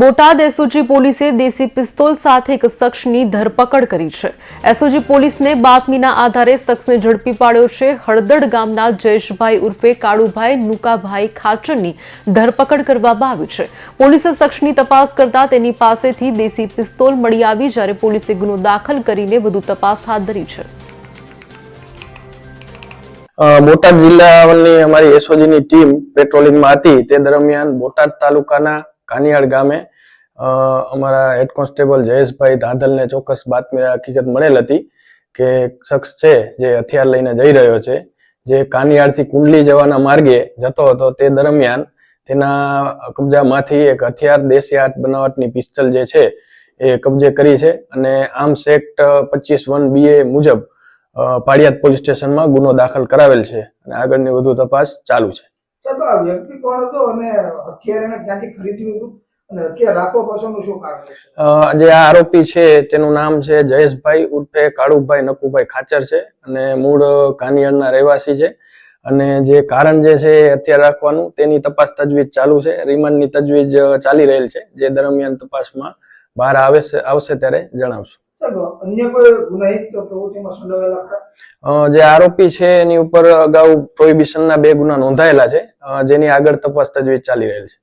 Botad SOG પોલીસે દેશી pistol સાથે એક શખ્સની ધરપકડ કરી છે. એસઓજી પોલીસને બાતમીના આધારે શખ્સને ઝડપી પાડ્યો છે. હળદડ ગામના જયેશભાઈ ઉર્ફે કાળુભાઈ નુકાભાઈ ખાચરની ધરપકડ કરવામાં આવી છે. પોલીસે શખ્સની તપાસ કરતા તેની પાસેથી દેશી પિસ્તોલ મળી આવી, જ્યારે પોલીસે ગુનો દાખલ કરીને વધુ તપાસ હાથ ધરી છે. બોટાદ જિલ્લાની અમારી એસઓજીની ટીમ પેટ્રોલિંગમાં હતી. તે દરમિયાન બોટાદ તાલુકાના કાનિયાડ ગામે અમારા હેડ કોન્સ્ટેબલ જયેશભાઈ ધાધલને ચોક્કસ બાતમી હકીકત મળેલ હતી કે શખ્સ છે જે હથિયાર લઈને જઈ રહ્યો છે, જે કાનિયાળથી કુંડલી જવાના માર્ગે જતો હતો તે દરમિયાન તેના કબજામાંથી એક હથિયાર દેશી આર્ટ બનાવટની પિસ્તલ જે છે એ કબજે કરી છે અને આમ સેક્ટ પચીસ વન બીએ મુજબ પાળિયાદ પોલીસ સ્ટેશનમાં ગુનો દાખલ કરાવેલ છે અને આગળની વધુ તપાસ ચાલુ છે. તેનું નામ છે જયેશભાઈ ઉર્ફે કાળુભાઈ નકુભાઈ ખાચર છે અને મૂળ કાનિયાડના રહેવાસી છે. અને જે કારણ જે છે અત્યારે રાખવાનું, તેની તપાસ તજવીજ ચાલુ છે. રિમાન્ડની તજવીજ ચાલી રહેલ છે. જે દરમિયાન તપાસમાં બહાર આવે આવશે ત્યારે જણાવશું. જે આરોપી છે, એની ઉપર અગાઉ પ્રોહિબિશનના બે ગુના નોંધાયેલા છે. જેની આગળ તપાસ તજવીજ ચાલી રહેલ છે.